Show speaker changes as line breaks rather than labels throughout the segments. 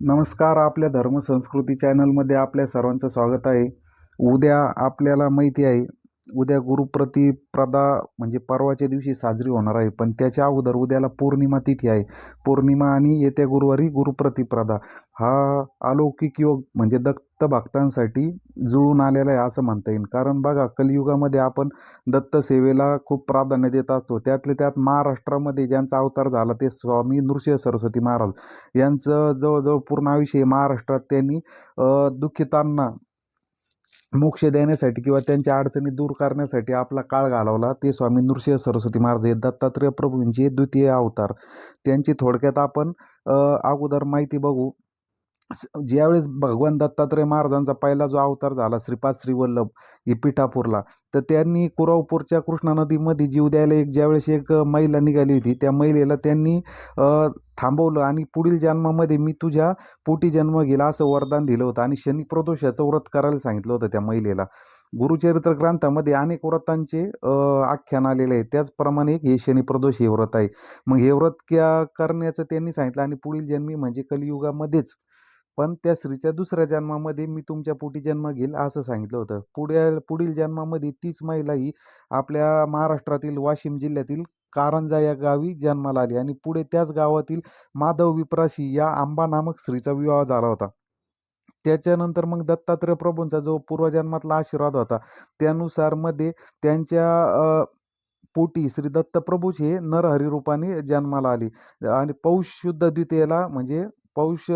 नमस्कार आपल्या धर्मसंस्कृती चॅनलमध्ये आपल्या सर्वांचं स्वागत आहे. उद्या आपल्याला माहिती आहे उद्या गुरुप्रतिप्रदा म्हणजे परवाच्या दिवशी साजरी होणार आहे. पण त्याच्या अगोदर उद्याला पौर्णिमा तिथी आहे. पौर्णिमा आणि येत्या गुरुवारी गुरुप्रतिप्रदा हा अलौकिक योग म्हणजे दत्त भक्तांसाठी जुळून आलेला आहे असं म्हणता येईल. कारण बघा कलियुगामध्ये आपण दत्त सेवेला खूप प्राधान्य देत असतो. त्यातले त्यात महाराष्ट्रामध्ये ज्यांचा अवतार झाला ते स्वामी नृसिंह सरस्वती महाराज. यांचं जवळजवळ पूर्ण आयुष्य हे महाराष्ट्रात त्यांनी दुःखितांना मोक्ष देण्यासाठी किंवा त्यांच्या अडचणी दूर करण्यासाठी आपला काळ घालवला. ते स्वामी नृसिंह सरस्वती महाराज हे दत्तात्रेय प्रभूंचे द्वितीय अवतार. त्यांची थोडक्यात आपण अगोदर माहिती बघू. ज्यावेळेस भगवान दत्तात्रय महाराजांचा पहिला जो अवतार झाला श्रीपाद श्रीवल्लभ हे पिठापूरला तर त्यांनी कुरावपूरच्या कृष्णा नदीमध्ये जीव द्यायला एक ज्यावेळेस एक महिला निघाली होती त्या महिलेला त्यांनी थांबवलं आणि पुढील जन्मामध्ये मी तुझ्या पोटी जन्म गेला असं वरदान दिलं होतं आणि शनी प्रदोषाचं व्रत करायला सांगितलं होतं त्या महिलेला. गुरुचरित्र ग्रंथामध्ये अनेक व्रतांचे आख्यान आलेले आहे त्याचप्रमाणे एक हे शनी प्रदोष हे व्रत आहे. मग हे व्रत क्या करण्याचं त्यांनी सांगितलं आणि पुढील जन्मी म्हणजे कलियुगामध्येच पण त्या स्त्रीच्या दुसऱ्या जन्मामध्ये मी तुमच्या पोटी जन्म घेईल असं सांगितलं होतं. पुढे पुढील जन्मामध्ये तीच महिला ही आपल्या महाराष्ट्रातील वाशिम जिल्ह्यातील कारंजा या गावी जन्माला आली आणि पुढे त्याच गावातील माधव विप्राशी या आंबा नामक स्त्रीचा विवाह झाला होता. त्याच्यानंतर मग दत्तात्रय प्रभूंचा जो पूर्वजन्मातला आशीर्वाद होता त्यानुसारमध्ये त्यांच्या पोटी श्री दत्तप्रभूच हे नरहरी रूपाने जन्माला आली. आणि पौष शुद्ध द्वितीयेला म्हणजे पौष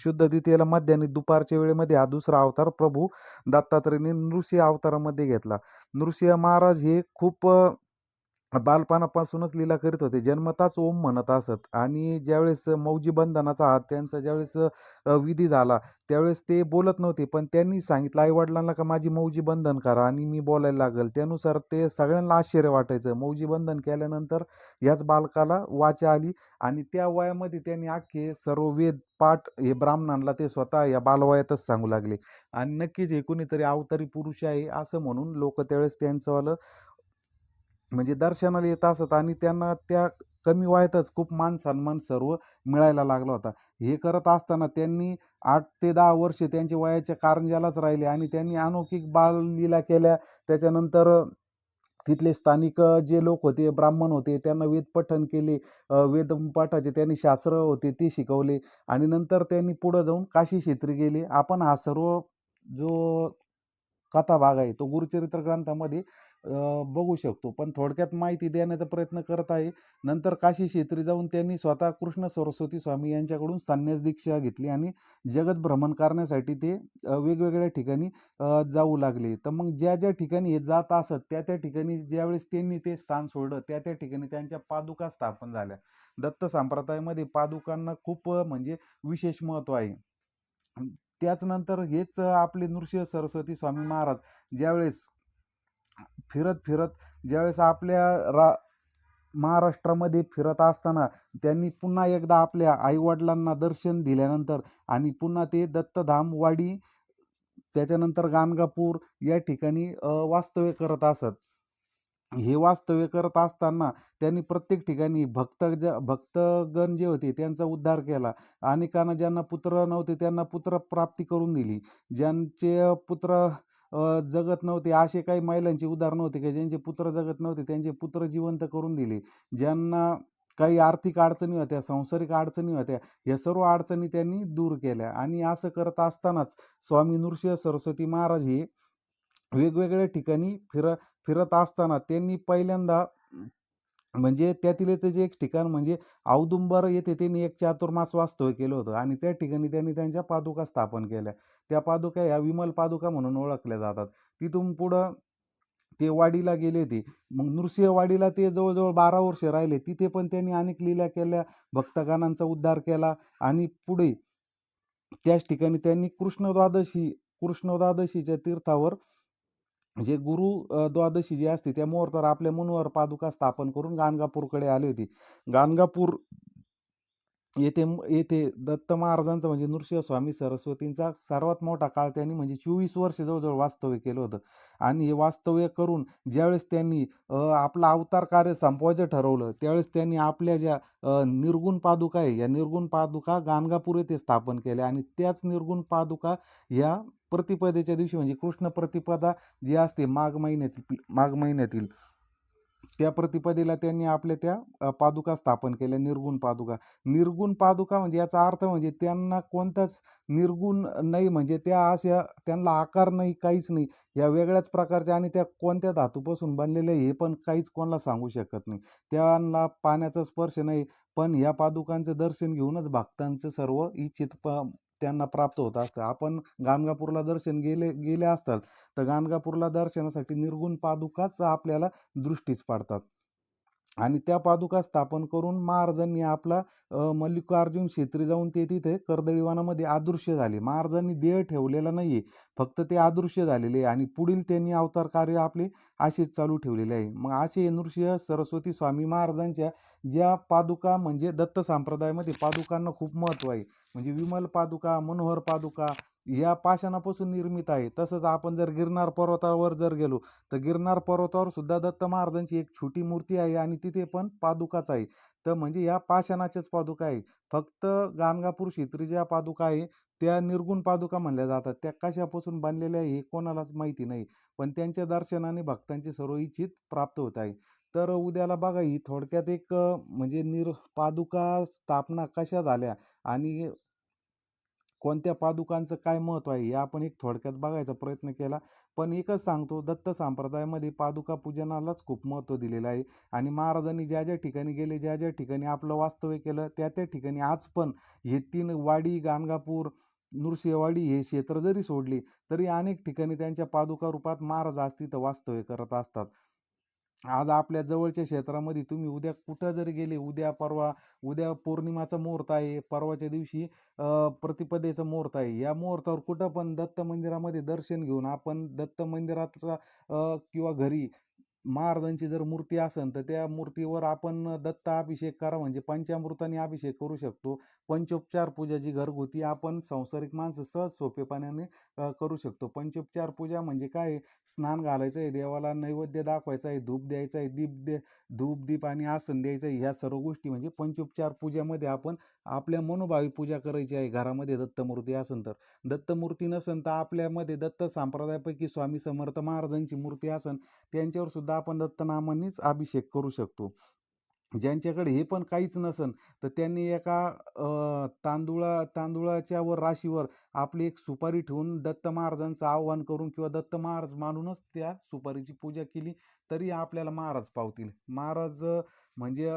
शुद्ध द्वितीयेला मध्यानी दुपारच्या वेळेमध्ये हा दुसरा अवतार प्रभू दत्तात्रेयने नृसिंह अवतारामध्ये घेतला. नृसिंह महाराज हे खूप बालपणापासूनच लीला करीत होते. जन्मताच ओम म्हणत असत. आणि ज्यावेळेस मौजी बंधनाचा हात त्यांचा ज्यावेळेस विधी झाला त्यावेळेस ते बोलत नव्हते. पण त्यांनी सांगितलं आईवडिलांना का माझी मौजी बंधन करा आणि मी बोलायला लागल. त्यानुसार ते सगळ्यांना आश्चर्य वाटायचं. मौजी बंधन केल्यानंतर याच बालकाला वाचा आली आणि त्या वयामध्ये त्यांनी अख्खे सर्व वेद पाठ हे ब्राह्मणांना ते स्वतः या बालवयातच सांगू लागले. आणि नक्कीच हे कुणीतरी अवतारी पुरुष आहे असं म्हणून लोक त्यावेळेस त्यांचंवालं म्हणजे दर्शनाला येत असत आणि त्यांना त्या कमी वयातच खूप मान सन्मान सर्व मिळायला लागला होता. हे करत असताना त्यांनी आठ ते दहा वर्षे त्यांच्या वयाच्या कारंजालाच राहिले आणि त्यांनी अनोखिक बाललीला केल्या. त्याच्यानंतर तिथले स्थानिक जे लोक होते ब्राह्मण होते त्यांना वेद पठण केले वेदपाठाचे वेद त्यांनी शास्त्र होते ते शिकवले आणि नंतर त्यांनी पुढं जाऊन काशी क्षेत्री गेले. आपण हा सर्व जो कथा भाग आहे. तो गुरुचरित्र ग्रंथामध्ये बघू शकतो. पण थोडक्यात माहिती देण्याचा प्रयत्न करत आहे. नंतर काशी क्षेत्री जाऊन त्यांनी स्वतः कृष्ण सरस्वती स्वामी यांच्याकडून संन्यास दीक्षा घेतली आणि जगत भ्रमण करण्यासाठी ते वेगवेगळ्या ठिकाणी जाऊ लागले. तर मग ज्या ज्या ठिकाणी हे जात असत त्या त्या ठिकाणी ज्यावेळेस त्यांनी ते स्थान सोडलं त्या त्या ठिकाणी त्यांच्या पादुका स्थापन झाल्या. दत्त संप्रदायामध्ये पादुकांना खूप म्हणजे विशेष महत्त्व आहे. त्याचनंतर हेच आपले नृसिंह सरस्वती स्वामी महाराज ज्यावेळेस फिरत फिरत ज्यावेळेस आपल्या रा महाराष्ट्रामध्ये फिरत असताना त्यांनी पुन्हा एकदा आपल्या आईवडिलांना दर्शन दिल्यानंतर आणि पुन्हा ते दत्तधाम वाडी त्याच्यानंतर गाणगापूर या ठिकाणी वास्तव्य करत असत. हे वास्तव्य करत असताना त्यांनी प्रत्येक ठिकाणी भक्त ज भक्तगण जे होते त्यांचा उद्धार केला. अनेकांना ज्यांना पुत्र नव्हते त्यांना पुत्र प्राप्ती करून दिली. ज्यांचे पुत्र जगत नव्हते असे काही महिलांचे उदाहरण होते की? ज्यांचे पुत्र जगत नव्हते त्यांचे पुत्र जिवंत करून दिले. ज्यांना काही आर्थिक अडचणी होत्या सांसारिक अडचणी होत्या या सर्व अडचणी त्यांनी दूर केल्या. आणि असं करत असतानाच स्वामी नृसिंह सरस्वती महाराज हे वेगवेगळ्या ठिकाणी फिर फिरत असताना त्यांनी पहिल्यांदा म्हणजे त्यातील त्याचे एक ठिकाण म्हणजे औदुंबर येथे त्यांनी एक चातुर्मास वास्तव्य केलं होतं. आणि त्या ठिकाणी त्यांनी त्यांच्या पादुका स्थापन केल्या. त्या पादुका ह्या विमल पादुका म्हणून ओळखल्या जातात. तिथून पुढं ते वाडीला गेले होते. मग नृसिंहवाडीला ते जवळजवळ बारा वर्षे राहिले. तिथे पण त्यांनी अनेक लीला केल्या भक्तगानांचा उद्धार केला आणि पुढे त्याच ठिकाणी त्यांनी कृष्णद्वादशी कृष्णद्वादशीच्या तीर्थावर जे गुरु द्वादशी जी असते त्या मुहूर्तावर आपल्या मनोहर पादुका स्थापन करून गाणगापूरकडे आली होती. गाणगापूर येथे येथे दत्त महाराजांचा म्हणजे नृसिंह स्वामी सरस्वतींचा सर्वात मोठा काळ त्यांनी म्हणजे चोवीस वर्ष जवळजवळ वास्तव्य केलं होतं. आणि हे वास्तव्य करून ज्यावेळेस त्यांनी आपलं अवतार कार्य संपवायचं ठरवलं त्यावेळेस त्यांनी आपल्या ज्या निर्गुण पादुका आहे या निर्गुण पादुका गाणगापूर येथे स्थापन केल्या. आणि त्याच निर्गुण पादुका या प्रतिपदेच्या दिवशी म्हणजे कृष्ण प्रतिपदा जी असते माघ महिन्यातील माघ महिन्यातील त्या प्रतिपदेला त्यांनी आपल्या त्या पादुका स्थापन केल्या निर्गुण पादुका. निर्गुण पादुका म्हणजे याचा अर्थ म्हणजे त्यांना कोणताच निर्गुण नाही म्हणजे त्या अशा त्यांना आकार नाही काहीच नाही. या वेगळ्याच प्रकारच्या आणि त्या कोणत्या धातूपासून बनलेल्या हे पण काहीच कोणाला सांगू शकत नाही. त्यांना पाण्याचा स्पर्श नाही पण या पादुकांचं दर्शन घेऊनच भक्तांचं सर्व इच्छित प त्यांना प्राप्त होत असतं. आपण गाणगापूरला दर्शन गेले गेले असतात तर गाणगापूरला दर्शनासाठी निर्गुण पादुकाच आपल्याला दृष्टीस पाडतात. आणि त्या पादुका स्थापन करून महाराजांनी आपला मल्लिकार्जुन क्षेत्री जाऊन ते तिथे कर्दळीवानामध्ये अदृश्य झाले. महाराजांनी देह ठेवलेला नाही आहे फक्त ते अदृश्य झालेले आहे आणि पुढील त्यांनी अवतार कार्य आपले असेच चालू ठेवलेले आहे. मग असे नृसिंह सरस्वती स्वामी महाराजांच्या ज्या पादुका म्हणजे दत्त संप्रदायामध्ये पादुकांना खूप महत्त्व आहे. म्हणजे विमल पादुका मनोहर पादुका या पाषाणापासून निर्मित आहे. तसंच आपण जर गिरनार पर्वतावर जर गेलो तर गिरनार पर्वतावर सुद्धा दत्त महाराजांची एक छोटी मूर्ती आहे आणि तिथे पण पादुकाच आहे. तर म्हणजे या पाषाणाच्याच पादुका आहे. फक्त गाणगापूर क्षेत्री ज्या पादुका आहे त्या निर्गुण पादुका म्हणल्या जातात. त्या कशापासून बनलेल्या आहे हे कोणालाच माहिती नाही. पण त्यांच्या दर्शनाने भक्तांची सर्व इच्छित प्राप्त होत आहे. तर उद्याला बघा ही थोडक्यात एक म्हणजे निर पादुका स्थापना कशा झाल्या आणि कोणत्या पादुकांचं काय महत्त्व आहे हे आपण एक थोडक्यात बघायचा प्रयत्न केला. पण एकच सांगतो दत्त संप्रदायामध्ये पादुका पूजनालाच खूप महत्त्व दिलेलं आहे. आणि महाराजांनी ज्या ज्या ठिकाणी गेले ज्या ज्या ठिकाणी आपलं वास्तव्य केलं त्या त्या ठिकाणी आज पण हे तीन वाडी गाणगापूर नृसिंहवाडी हे क्षेत्र जरी सोडली तरी अनेक ठिकाणी त्यांच्या पादुका रूपात महाराज आज तर वास्तव्य करत असतात. आज आपल्या जवळच्या क्षेत्रामध्ये तुम्ही उद्या कुठं जरी गेले उद्या परवा उद्या पौर्णिमाचा मुहूर्त आहे परवाच्या दिवशी प्रतिपदेचा मुहूर्त आहे. या मुहूर्तावर कुठं पण दत्त मंदिरामध्ये दर्शन घेऊन आपण दत्त मंदिराचा किंवा घरी महाराजांची जर मूर्ती असेल तर त्या मूर्तीवर आपण दत्ताभिषेक करा म्हणजे पंचामृताने अभिषेक करू शकतो. पंचोपचार पूजा जी घरगुती आपण संसारिक माणसं सहज सोपेपणाने करू शकतो. पंचोपचार पूजा म्हणजे काय स्नान घालायचं आहे देवाला नैवेद्य दाखवायचं आहे धूप द्यायचा आहे दीप दे धूप दीप आणि आसन द्यायचं आहे ह्या सर्व गोष्टी म्हणजे पंचोपचार पूजेमध्ये आपण आपल्या मनोभावी पूजा करायची आहे घरामध्ये दत्तमूर्ती असेल तर. दत्तमूर्ती नसेल तर आपल्यामध्ये दत्त संप्रदायापैकी स्वामी समर्थ महाराजांची मूर्ती असेल त्यांच्यावर सुद्धा आपण दत्तनामांनीच अभिषेक करू शकतो. ज्यांच्याकडे हे पण काहीच नसन तर त्यांनी एका तांदुळा तांदूळा व राशीवर आपली एक सुपारी ठेवून दत्त महाराजांचं आव्हान करून किंवा दत्त महाराज मानूनच त्या सुपारीची पूजा केली तरी आपल्याला महाराज पावतील. महाराज म्हणजे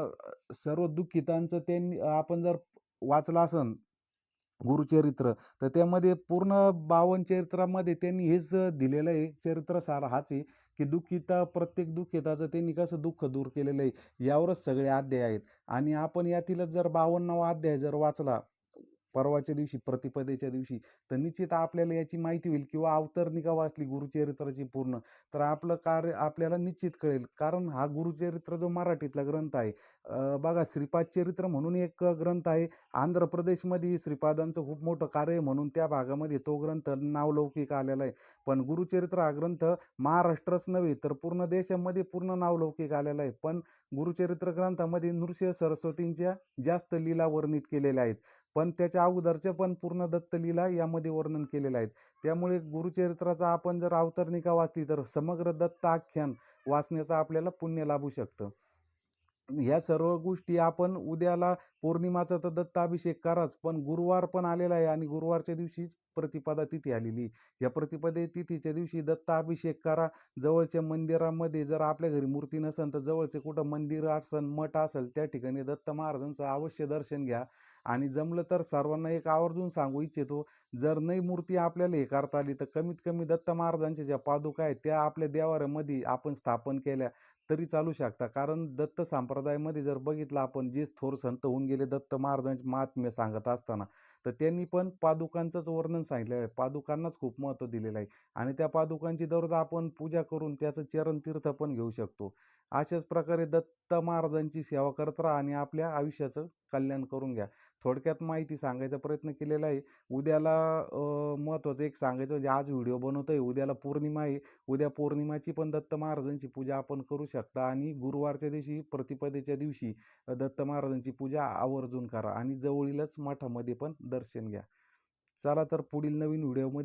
सर्व दुःखितांचं त्यांनी आपण जर वाचलं असन गुरुचरित्र. तर त्यामध्ये पूर्ण बावन चरित्रामध्ये त्यांनी हेच दिलेलं आहे. चरित्र सार हाच आहे की दुःखिता प्रत्येक दुःखिताचं त्यांनी कसं दुःख दूर केलेलं आहे यावरच सगळे अध्याय आहेत. आणि आपण यातीलच जर बावन्नावा अध्याय जर वाचला परवाच्या दिवशी प्रतिपदेच्या दिवशी तर निश्चित आपल्याला याची माहिती होईल किंवा अवतरणिका वाचली गुरुचरित्राची पूर्ण तर आपलं कार्य आपल्याला निश्चित कळेल. कारण हा गुरुचरित्र जो मराठीतला ग्रंथ आहे बघा श्रीपाद चरित्र म्हणून एक ग्रंथ आहे. आंध्र प्रदेशमध्ये श्रीपादांचं खूप मोठं कार्य आहे म्हणून त्या भागामध्ये तो ग्रंथ नावलौकिक आलेला आहे. पण गुरुचरित्र हा ग्रंथ महाराष्ट्रच नव्हे तर पूर्ण देशामध्ये पूर्ण नावलौकिक आलेला आहे. पण गुरुचरित्र ग्रंथामध्ये नृसिंह सरस्वतींच्या जास्त लीला वर्णित केलेल्या आहेत. पण त्याच्या अगोदरचे पण पूर्ण दत्तलीला यामध्ये वर्णन केलेलं आहेत त्यामुळे गुरुचरित्राचा आपण जर अवतरणिका वाचली तर समग्र दत्ताख्यान वाचण्याचा आपल्याला पुण्य लाभू शकतं. ह्या सर्व गोष्टी आपण उद्याला पौर्णिमाचा तर दत्ताभिषेक कराच पण गुरुवार पण आलेला आहे आणि गुरुवारच्या दिवशीच प्रतिपदा तिथी आलेली या प्रतिपदे तिथीच्या दिवशी दत्ताभिषेक करा. जवळच्या मंदिरामध्ये जर आपल्या घरी मूर्ती नसेल तर जवळचे कुठं मंदिर असेल मठ असेल त्या ठिकाणी दत्त महाराजांचं अवश्य दर्शन घ्या. आणि जमलं तर सर्वांना एक आवर्जून सांगू इच्छितो जर नाही मूर्ती आपल्याला हे करता आली तर कमीत कमी दत्त महाराजांच्या ज्या पादुका आहेत त्या आपल्या देवाऱ्यामध्ये आपण स्थापन केल्या. तरी चालू शकता. कारण दत्त संप्रदायामध्ये जर बघितलं आपण जे थोर संत होऊन गेले दत्त महाराजांचे महात्म्य सांगत असताना तर त्यांनी पण पादुकांचंच वर्णन सांगितलेलं आहे. पादुकांनाच खूप महत्त्व दिलेलं आहे. आणि त्या पादुकांची दररोज आपण पूजा करून त्याचं चरण तीर्थ पण घेऊ शकतो. अशाच प्रकारे दत्त दत्त महाराजांची सेवा करत राहा आणि आपल्या आयुष्याचं कल्याण करून घ्या. थोडक्यात माहिती सांगायचा प्रयत्न केलेला आहे. उद्याला महत्त्वाचं एक सांगायचं म्हणजे आज व्हिडिओ बनवतो आहे उद्याला पौर्णिमा आहे. उद्या पौर्णिमाची पण दत्त महाराजांची पूजा आपण करू शकता आणि गुरुवारच्या दिवशी प्रतिपदेच्या दिवशी दत्त महाराजांची पूजा आवर्जून करा आणि जवळीलच मठामध्ये पण दर्शन घ्या. चला तर पुढील नवीन व्हिडिओमध्ये